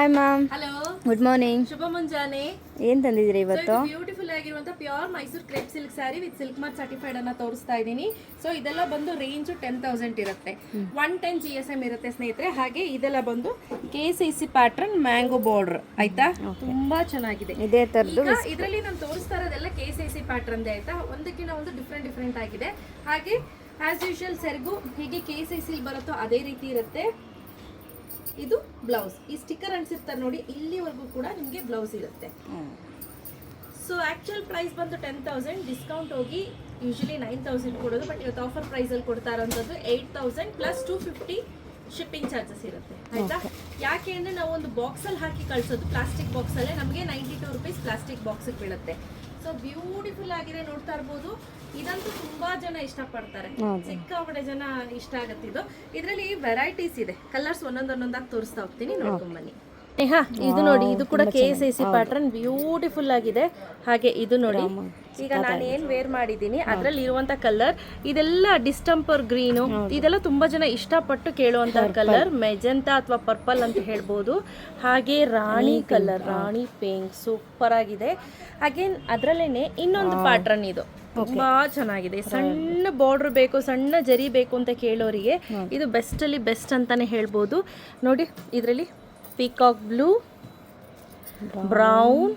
Hi ma'am hello good morning ಶುಭ ಮುಂಜಾನೆ. ಏನ್ ತಂದಿದ್ರಿ ಇವತ್ತು? ಬ್ಯೂಟಿಫುಲ್ ಆಗಿರುವಂತ pure Mysore crepe silk sari with silk mark certified ಅನ್ನ ತೋರಿಸ್ತಾ ಇದ್ದೀನಿ. ಸೊ ಇದೆಲ್ಲ ಬಂದು ರೇಂಜ್ ಟೆನ್ ತೌಸಂಡ್ ಇರುತ್ತೆ. One ten G S M ಇರುತ್ತೆ ಸ್ನೇಹಿತರೆ. ಹಾಗೆ ಇದೆಲ್ಲ ಬಂದು K C C pattern mango border ಆಯ್ತಾ? ತುಂಬಾ ಚೆನ್ನಾಗಿದೆ. ಇದೇ ತರದ್ದು ಇದರಲ್ಲಿ ನಾನು ತೋರಿಸ್ತಾ ಇರೋದೆಲ್ಲ ಕೆ ಸಿ ಸಿ ಪ್ಯಾಟರ್ನ್ ಆಯ್ತಾ? ಒಂದಕ್ಕಿಂತ ಒಂದು ಡಿಫ್ರೆಂಟ್ ಡಿಫ್ರೆಂಟ್ ಆಗಿದೆ. ಹಾಗೆ ಆಸ್ ಯೂಶುವಲ್ ಸೆರ್ಗು ಹೀಗೆ ಕೆ ಸಿ ಸಿ ಬರುತ್ತೋ ಅದೇ ರೀತಿ ಇರುತ್ತೆ. ಇದು ಬ್ಲೌಸ್. ಈ ಸ್ಟಿಕ್ಕರ್ ಅನ್ಸಿರ್ತಾರೆ ನೋಡಿ ಇಲ್ಲಿವರೆಗೂ ಕೂಡ ನಿಮಗೆ ಬ್ಲೌಸ್ ಇರುತ್ತೆ. ಸೊ ಆಕ್ಚುಯಲ್ ಪ್ರೈಸ್ ಬಂದು ಟೆನ್ ತೌಸಂಡ್ ಡಿಸ್ಕೌಂಟ್ ಹೋಗಿ ಯೂಶಲಿ ನೈನ್ ತೌಸಂಡ್ ಕೊಡೋದು ಬಟ್ ಇವತ್ತು ಆಫರ್ ಪ್ರೈಸಲ್ಲಿ ಕೊಡ್ತಾ ಇರೋಂಥದ್ದು eight thousand plus two fifty shipping charges ಇರುತ್ತೆ. ಆಯ್ತಾ? ಯಾಕೆ ಅಂದ್ರೆ ನಾವು ಒಂದು ಬಾಕ್ಸಲ್ಲಿ ಹಾಕಿ ಕಳಿಸೋದು ಪ್ಲಾಸ್ಟಿಕ್ ಬಾಕ್ಸಲ್ಲೇ ನಮಗೆ ನೈಂಟಿ ಟೂ ರುಪೀಸ್ ಪ್ಲಾಸ್ಟಿಕ್ ಬಾಕ್ಸಿಗೆ ಬೀಳುತ್ತೆ. ಸೊ ಬ್ಯೂಟಿಫುಲ್ ಆಗಿದೆ ನೋಡ್ತಾ ಇರ್ಬೋದು. ಇದಂತೂ ತುಂಬಾ ಜನ ಇಷ್ಟಪಡ್ತಾರೆ. ಸಿಕ್ಕಾಪಟ್ಟೆ ಜನ ಇಷ್ಟ ಆಗತ್ತಿದ್ದು. ಇದು ಇದರಲ್ಲಿ ವೆರೈಟೀಸ್ ಇದೆ. ಕಲರ್ಸ್ ಒಂದೊಂದೊಂದೊಂದಾಗಿ ತೋರಿಸ್ತಾ ಹೋಗ್ತೀನಿ ನೋಡ್ಕೊಂಡ್ ಬನ್ನಿ. ಹಾ ಇದು ನೋಡಿ ಇದು ಕೂಡ K S I C pattern beautiful ಆಗಿದೆ. ಹಾಗೆ ಇದು ನೋಡಿ. ಈಗ ನಾನು ಏನ್ ವೇರ್ ಮಾಡಿದೀನಿ ಅದ್ರಲ್ಲಿ ಇರುವಂತ ಕಲರ್ ಇದೆಲ್ಲ ಡಿಸ್ಟಂಪರ್ ಗ್ರೀನು ಇದೆಲ್ಲ ತುಂಬಾ ಜನ ಇಷ್ಟಪಟ್ಟು ಕೇಳುವಂತ ಕಲರ್ ಮೆಜೆಂತಾ ಅಥವಾ ಪರ್ಪಲ್ ಅಂತ ಹೇಳ್ಬೋದು. ಹಾಗೆ rani colour rani pink super ಆಗಿದೆ. ಹಾಗೆ ಅದ್ರಲ್ಲೇನೆ ಇನ್ನೊಂದು ಪ್ಯಾಟರ್ನ್ ಇದು. ತುಂಬಾ ಚೆನ್ನಾಗಿದೆ. ಸಣ್ಣ ಬಾರ್ಡರ್ ಬೇಕು ಸಣ್ಣ ಜರಿ ಬೇಕು ಅಂತ ಕೇಳೋರಿಗೆ ಇದು ಬೆಸ್ಟ್ ಅಲ್ಲಿ ಬೆಸ್ಟ್ ಅಂತಾನೆ ಹೇಳ್ಬೋದು. ನೋಡಿ ಇದರಲ್ಲಿ peacock blue brown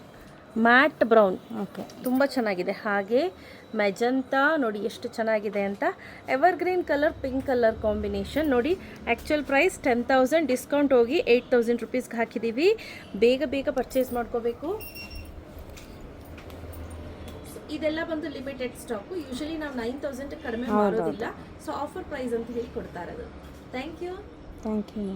matte brown okay ತುಂಬ ಚೆನ್ನಾಗಿದೆ. ಹಾಗೆ ಮೆಜಂತಾ ನೋಡಿ ಎಷ್ಟು ಚೆನ್ನಾಗಿದೆ ಅಂತ. Evergreen colour pink colour combination ನೋಡಿ actual price ten thousand discount ಹೋಗಿ ಏಯ್ಟ್ ತೌಸಂಡ್ ರುಪೀಸ್ಗೆ ಹಾಕಿದ್ದೀವಿ ಬೇಗ ಬೇಗ ಪರ್ಚೇಸ್ ಮಾಡ್ಕೋಬೇಕು. ಇದೆಲ್ಲ ಬಂದು ಲಿಮಿಟೆಡ್ ಸ್ಟಾಕು ಯೂಶಲಿ ನಾವು ನೈನ್ ತೌಸಂಡ್ ಕಡಿಮೆ ಮಾಡೋದಿಲ್ಲ. ಸೊ ಆಫರ್ ಪ್ರೈಸ್ ಅಂತ ಹೇಳಿ ಕೊಡ್ತಾ ಇರೋದು. Thank you thank you